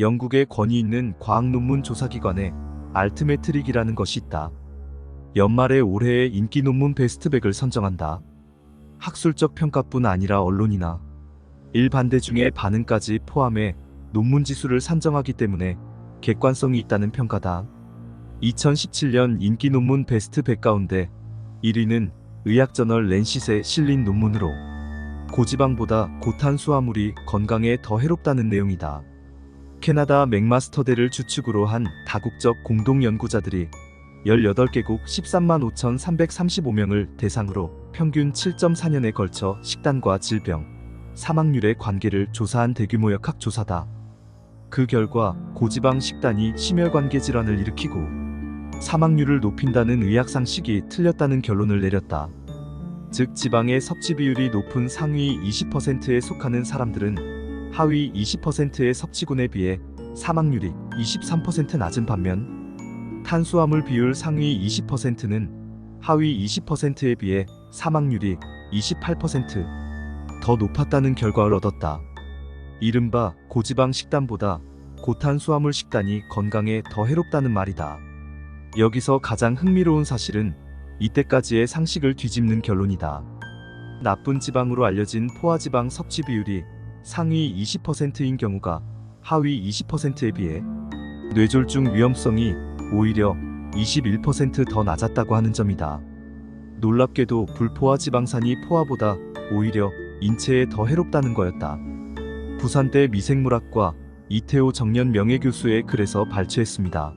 영국의 권위 있는 과학 논문 조사기관에 알트메트릭이라는 것이 있다. 연말에 올해의 인기 논문 베스트백을 선정한다. 학술적 평가뿐 아니라 언론이나 일반 대 중의 반응까지 포함해 논문 지수를 산정하기 때문에 객관성이 있다는 평가다. 2017년 인기 논문 베스트 100 가운데 1위는 의학저널 렌시스에 실린 논문으로 고지방보다 고탄수화물이 건강에 더 해롭다는 내용이다. 캐나다 맥마스터대를 주축으로 한 다국적 공동 연구자들이 18개국 13만 5,335명을 대상으로 평균 7.4년에 걸쳐 식단과 질병, 사망률의 관계를 조사한 대규모 역학 조사다. 그 결과 고지방 식단이 심혈관계 질환을 일으키고 사망률을 높인다는 의학상식이 틀렸다는 결론을 내렸다. 즉 지방의 섭취 비율이 높은 상위 20%에 속하는 사람들은 하위 20%의 섭취군에 비해 사망률이 23% 낮은 반면 탄수화물 비율 상위 20%는 하위 20%에 비해 사망률이 28%더 높았다는 결과를 얻었다. 이른바 고지방 식단보다 고탄수화물 식단이 건강에 더 해롭다는 말이다. 여기서 가장 흥미로운 사실은 이때까지의 상식을 뒤집는 결론이다. 나쁜 지방으로 알려진 포화지방 섭취 비율이 상위 20%인 경우가 하위 20%에 비해 뇌졸중 위험성이 오히려 21%더 낮았다고 하는 점이다. 놀랍게도 불포화 지방산이 포화보다 오히려 인체에 더 해롭다는 거였다. 부산대 미생물학과 이태호 정년 명예교수의 글에서 발췌했습니다.